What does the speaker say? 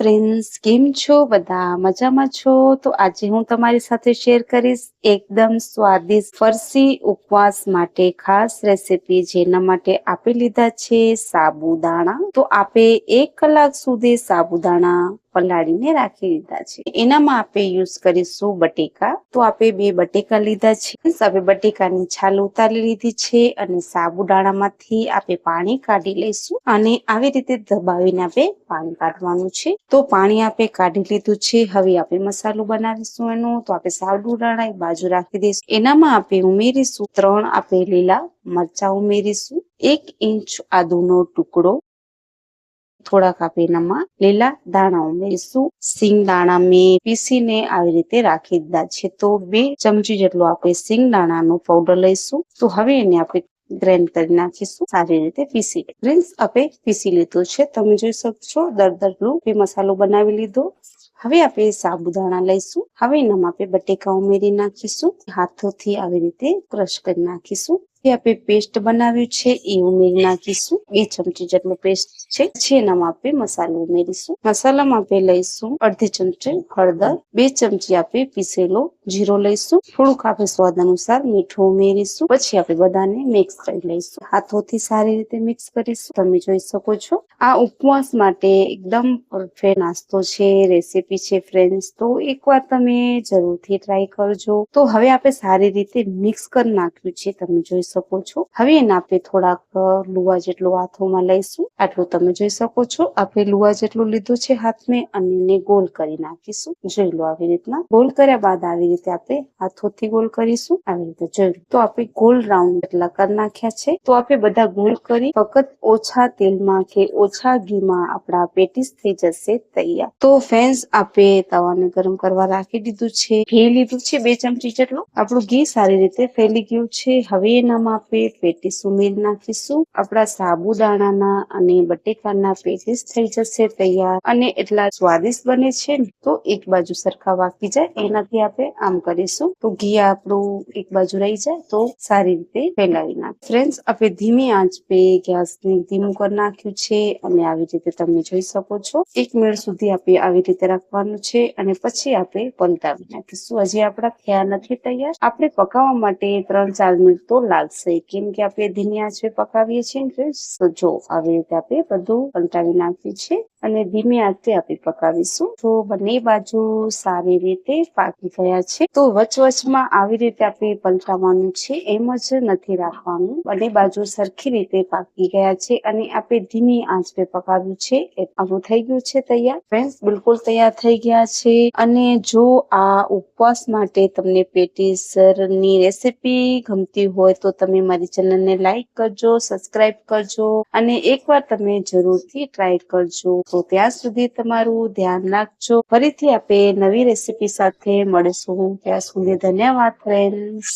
Friends કેમ છો? બધા મજામાં છો? તો આજે હું તમારી સાથે શેર કરીશ એકદમ સ્વાદિષ્ટ, ફરસી ઉપવાસ માટે ખાસ રેસીપી જેના માટે આપી લીધા છે સાબુદાણા. તો આપે એક કલાક સુધી સાબુદાણા પલાળીને રાખી દીધા છે. એનામાં આપણે યુઝ કરીશું બટેકા. તો આપણે બે બટેકા લીધા છે. આપણે બટેકાની છાલ ઉતારી લીધી છે અને સાબુદાણામાંથી આપણે પાણી કાઢી લઈશું અને આવી રીતે દબાવીને આપણે પાણી કાઢવાનું છે. તો પાણી આપણે કાઢી લીધું છે. હવે આપણે મસાલો બનાવીશું એનો. તો આપણે સાબુદાણા એક બાજુ રાખી દઈશું. એનામાં આપણે ઉમેરીશું ત્રણ આપણે લીલા મરચા ઉમેરીશું. એક ઇંચ આદુનો ટુકડો થોડાક આપણે એનામાં લીલા દાણા ઉમેરીશું સિંગ દાણા મેં પીસીને આવી રીતે રાખી દીધા છે. તો બે ચમચી જેટલો આપણે સિંગ દાણાનો પાવડર લઈશું. તો હવે એને આપણે ગ્રેન્ડ કરી નાખીશું. સારી રીતે પીસી ગ્રીન્સ આપણે પીસી લીધું છે. તમે જોઈ શકશો દરદરલું બે મસાલો બનાવી લીધો. હવે આપણે સાબુદાણા લઈશું. હવે એનામાં આપણે બટેકા ઉમેરી નાખીશું. હાથોથી આવી રીતે ક્રશ કરી નાખીશું. આપણે પેસ્ટ બનાવ્યું છે, એ ઉમેરી નાખીશું. બે ચમચી જેટલો પેસ્ટ છે પછી એનામાં આપણે મસાલો ઉમેરીશું. મસાલામાં આપણે લઈશું અડધી ચમચી હળદર, બે ચમચી આપણે પીસેલો જીરો લઈશું. થોડુંક આપણે સ્વાદ અનુસાર મીઠું ઉમેરીશું. પછી આપણે બધાને મિક્સ કરી લઈશું. હાથોથી સારી રીતે મિક્સ કરીશું. તમે જોઈ શકો છો. આ ઉપવાસ માટે એકદમ પરફેક્ટ નાસ્તો છે રેસીપી છે ફ્રેન્ડ્સ તો એકવાર તમે જરૂરથી ટ્રાય કરજો. તો હવે આપણે સારી રીતે મિક્સ કરી નાખ્યું છે. તમે જોઈ શકો છો. હવે એને આપણે થોડાક લુવા જેટલું હાથોમાં લઈશું. આટલું તમે જોઈ શકો છો. આપણે લુવા જેટલું લીધું છે હાથમાં અને એને ગોલ કરી નાખીશું. જોઈ લો આવી રીતના. ગોલ કર્યા બાદ આવી રીતે આપણે હાથોથી ગોલ કરીશું. આવી રીતે જોઈ તો આપણે ગોલ રાઉન્ડ એટલા કરી નાખ્યા છે. તો આપણે બધા ગોલ કરી ફક્ત ઓછા તેલમાં કે ઓછા ઘીમાં આપણા પેટીસ થઈ જશે તૈયાર. તો ફેન્સ આપણે તવાને ગરમ કરવા રાખી દીધું છે. ઘી લીધું છે બે ચમચી જેટલું. આપણું ઘી સારી રીતે ફેલી ગયું છે. હવે એનામાં આપણે પેટીસ ઉમેરી નાખીશું. આપણા સાબુદાણાના અને બટેકાના પેટીસ થઈ જશે તૈયાર. અને એટલા સ્વાદિષ્ટ બને છે તો એક બાજુ સરખા વાકી જાય, એનાથી આપણે આમ કરીશું. તો ઘી આપણું એક બાજુ રહી જાય, તો સારી રીતે ફેલાવી નાખ. ફ્રેન્ડ્સ, આપણે ધીમી આંચ પે ગેસ ને ધીમું કરી નાખ્યું છે અને આવી રીતે તમે જોઈ શકો છો. એક મિનિટ સુધી આપણે આવી રીતે રાખવાનું છે અને પછી આપણે પલટાવી નાખીશું. હજી આપણા થયા નથી તૈયાર. આપણે પકાવવા માટે ત્રણ ચાર મિનિટ તો લાગશે કેમ કે આપણે ધીમી છે પકાવીએ છીએ તો જો આવી રીતે આપણે બધું પલટાવી નાખ્યું છે અને ધીમે આંચે આપણે પકાવીશું. તો બંને બાજુ સારી રીતે પાકી ગયા છે. તો વચ વચમાં આવી રીતે આપણે પલટાવવાનું છે, એમ જ નથી રાખવાનું. બંને બાજુ સરખી રીતે પાકી ગયા છે અને આપણે ધીમી આંચ પે પકાવ્યું છે. આવું થઈ ગયું છે તૈયાર. ફ્રેન્ડ બિલકુલ તૈયાર થઈ ગયા છે. અને જો આ ઉપવાસ માટે તમને પેટીસરની રેસીપી ગમતી હોય તો તમે મારી ચેનલને લાઈક કરજો, સબસ્ક્રાઇબ કરજો અને એકવાર તમે જરૂરથી ટ્રાય કરજો. તો ત્યાં સુધી તમારું ધ્યાન રાખજો. ફરીથી આપણે નવી રેસીપી સાથે મળીશું. ત્યાં સુધી ધન્યવાદ ફ્રેન્ડ્સ